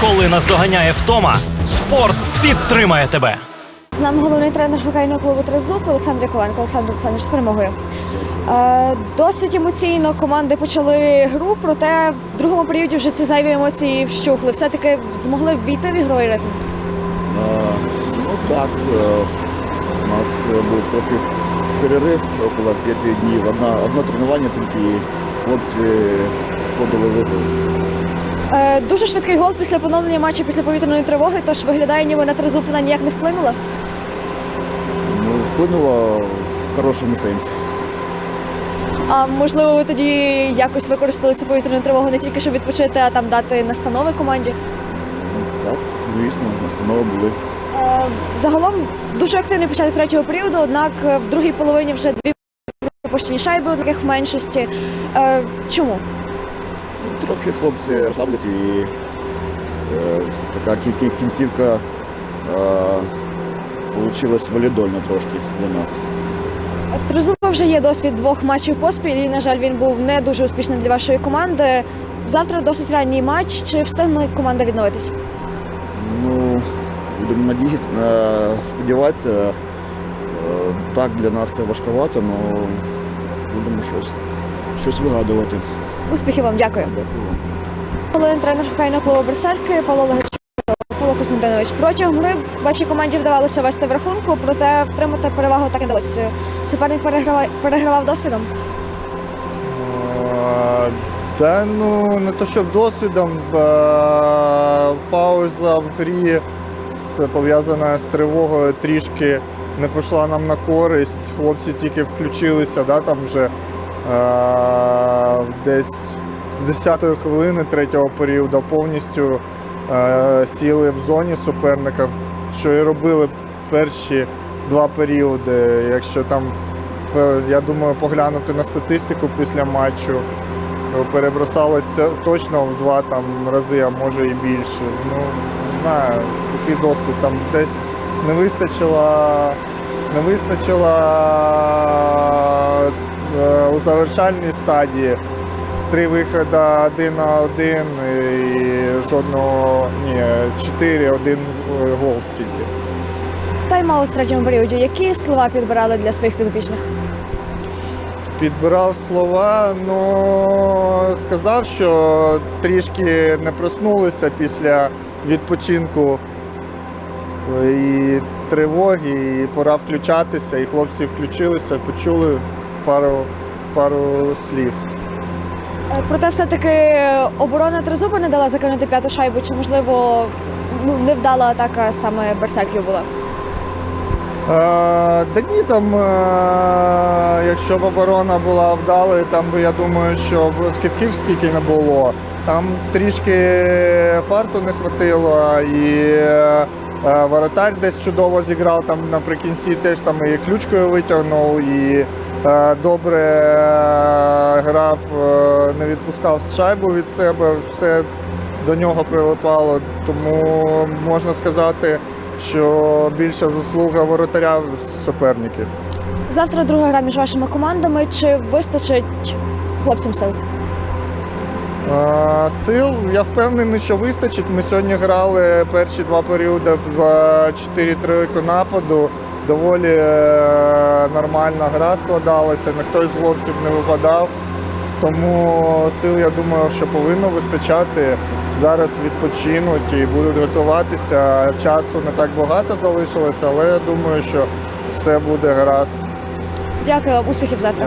Коли наздоганяє втома, спорт підтримає тебе. З нами головний тренер хокейного клубу Тризуб Олександр Яковенко. Олександр Олександрович, з перемогою. Е, досить емоційно команди почали гру, проте в другому періоді вже ці зайві емоції вщухли. Все-таки змогли ввійти в ігровий ритм. Е, Ну так, е, у нас був трохи перерив около п'яти днів. Одна, одне тренування тільки хлопці входили в ігру. Е, дуже швидкий гол після поновлення матчу після повітряної тривоги, тож виглядає, ніби на Тризуб вона ніяк не вплинула. Ну, вплинуло в хорошому сенсі. А можливо, ви тоді якось використали цю повітряну тривогу не тільки щоб відпочити, а там дати настанови команді. Так, звісно, настанови були. Е, Загалом дуже активний початок третього періоду, однак е, в другій половині вже дві пропущені шайби, у таких в меншості. Чому? Трохи хлопці розслаблялися і е, така кі- кі- кінцівка вийшла валідольна трошки для нас. В Тризуба вже є досвід двох матчів поспіль, і, на жаль, він був не дуже успішним для вашої команди. Завтра досить ранній матч. Чи встигне команда відновитись? Ну, будемо надії, е, сподіватися. Е, Так, для нас це важковато, але будемо щось, щось вигадувати. Успіхів вам, дякую. Дякую тренер хокейного клубу Берсерки Павло Легачук. Павло Костянтинович, протягом гри вашій команді вдавалося вести в рахунку, проте втримати перевагу так не вдалося. Суперник перегравав, перегравав досвідом. Е, Та ну не то щоб досвідом, е, пауза в грі пов'язана з тривогою трішки не пішла нам на користь. Хлопці тільки включилися, да, там вже десь з 10-ї хвилини третього періоду повністю е, сіли в зоні суперника, що і робили перші два періоди. Якщо там Е, Я думаю, поглянути на статистику після матчу. е, Перебросали точно в два там рази, а може і більше. Ну, не знаю, який досвід там десь не вистачило, не вистачило завершальній стадії. Три виходи один на один і жодного, ні, чотири, один гол тільки. Тайм-аут в третьому періоді. Які слова підбирали для своїх підопічних? Підбирав слова, ну сказав, що трішки не проснулися після відпочинку і тривоги, і пора включатися. І хлопці включилися, почули пару, пару слів. Е, Проте все-таки оборона Тризуба не дала закинути п'яту шайбу, чи можливо ну, невдала атака саме Берсерків була. Е, да ні, там, е, якщо б оборона була вдалою, там би я думаю, що китків стільки не було. Там трішки фарту не хватило, і е, воротар десь чудово зіграв. Там наприкінці теж там і ключкою витягнув, і е, добре е, грав, е, не відпускав шайбу від себе. Все до нього прилипало. Тому можна сказати, що більша заслуга воротаря суперників. Завтра друга гра між вашими командами. Чи вистачить хлопцям сил? Е, Сил я впевнений, що вистачить. Ми сьогодні грали перші два періоди в е, 4-3 нападу. Доволі е, нормальна гра складалася, ніхто із хлопців не випадав. Тому сил, я думаю, що повинно вистачати. Зараз відпочинуть і будуть готуватися. Часу не так багато залишилося, але я думаю, що все буде гаразд. Дякую вам, успіхів завтра.